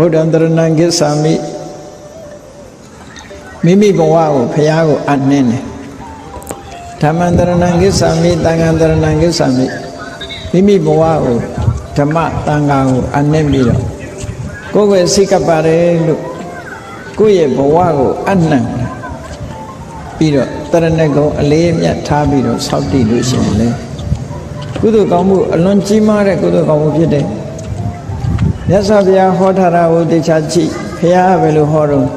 ဗုဒ္ဓံတရဏံကိစ္ဆာမိမိမိဘဝကိုဖရာကိုအနှင်းတယ်ဓမ္မံတရဏံကိစ္ဆာမိသံဃံတရဏံကိစ္ဆာမိမိမိဘဝကိုဓမ္မသံဃာကိုအနှင်းပြီးတော့ကိုယ်ကိုယ်စိတ်ကပ်ပါတယ်လို့ကိုယ့်ရဲ့ဘဝကိုအနှံ့ပြီးတော့တရဏဂုံအလေးအမြတ်ထားပြီးတော့စောင့်တည်လို့ရှိရင်လေကုသိုလ်ကောင်းမှုအလွန်ကြီးမားတဲ့ကုသိုလ်ကောင်းမှုဖြစ်တယ် မြတ်စွာဘုရားဟောထားတာကိုတရားကြည့်ဘုရားကဘယ်လိုဟောတော့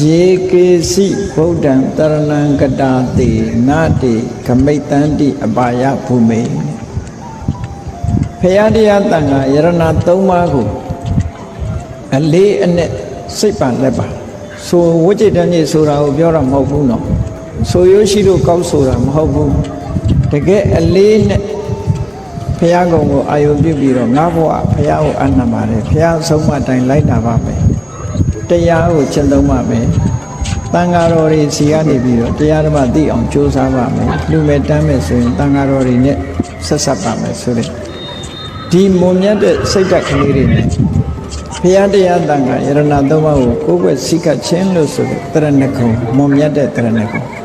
ယေကေစီဗုဒ္ဓံတရဏံကတာတိနာတိခမိတ်တန္တိအပါယភူမေဘုရားတရားတန်ခါယရဏသုံးပါးကိုအလေးအနက်စိတ်ပါလက်ပါဆိုဝိจิတန်ကြီးဆိုတာကိုပြောတာမဟုတ်ဘူးနော်ဆိုရိုးရှိလို့ကောက်ဆိုတာမဟုတ်ဘူးတကယ်အလေးနဲ့ ဘုရားကုံကိုအာယုံပြုပြီးတော့ငါဘဝဘုရားကိုအနံပါတယ်ဘုရားဆုံးမတိုင်းလိုက်တာပါမယ်တရားကိုကျင့်သုံးပါမယ်တန်ဃာတော်တွေစီကနေပြီးတော့တရားဓမ္မသိအောင်ကြိုးစားပါမယ်လူမဲ့တမ်းမယ်ဆိုရင်တန်ဃာတော်တွေနဲ့ဆက်ဆက်ပါမယ်ဆိုတဲ့ဒီမုံမြတ်တဲ့စိတ်ဓာတ်ကလေးတွေနဲ့ဘုရားတရားတန်ခါယရဏသုံးပါးကိုကိုယ်ွယ်စိကချင်းလို့ဆိုတဲ့တရဏဂုံမုံမြတ်တဲ့တရဏဂုံ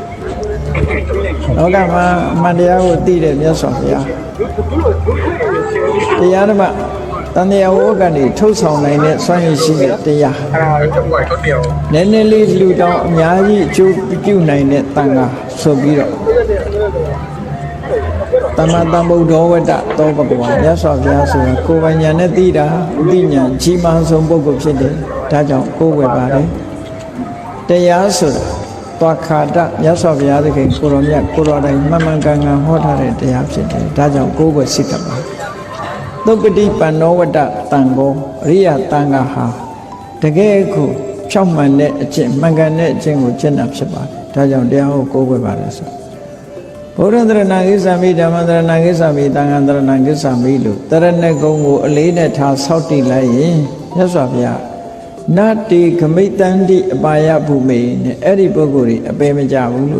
လောကမှာအမှန်တရားကိုသိတဲ့မြတ်စွာဘုရားတရားဓမ္မတန်တရားဝတ်ကနေထုတ်ဆောင်နိုင်တဲ့စွမ်းရည်ရှိတဲ့တရားအဲ့ဒါတော့ဘွယ်ထုတ်တယ်နည်းနည်းလေးလူတောင်အများကြီးအကျိုးပြုနိုင်တဲ့တန်ခါဆိုပြီးတော့တမန်တမ္ဗုဒ္ဓဝတ္တသောဘဂဝါမြတ်စွာဘုရားဆိုတာကိုယ်ပိုင်ညာနဲ့သိတာအသိဉာဏ်ကြီးမားဆုံးပုဂ္ဂိုလ်ဖြစ်တယ်ဒါကြောင့်ကိုယ်ဝယ်ပါတယ်တရားဆိုတာ သွားခါတမြတ်စွာဘုရားသခင်ကိုရောမြတ်ကိုရောတိုင်းမှန်မှန်ကန်ကန်ဟောထားတဲ့တရားဖြစ်တယ်ဒါကြောင့်ကိုယ်ဝယ်စိတ်တပါသုပတိပန္နောဝတ္တတန်ကိုအရိယတန်ခါဟာတကယ်ကိုဖြောင့်မှန်တဲ့အကျင့်မှန်ကန်တဲ့အကျင့်ကိုကျင့်တာဖြစ်ပါတယ်ဒါကြောင့်တရားကိုကိုယ်ဝယ်ပါတယ်ဆိုဘုရားတရဏဂိသမိဓမ္မတရဏဂိသမိသံဃာတရဏဂိသမိလို့တရဏဂုံကိုအလေးနဲ့ထားဆောက်တည်လိုက်ရင်မြတ်စွာဘုရား နတ္တိခမိတ္တန္တိအပါယភူမေနဲ့အဲ့ဒီပုဂ္ဂိုလ်ကြီးအပေမကြဘူးလို့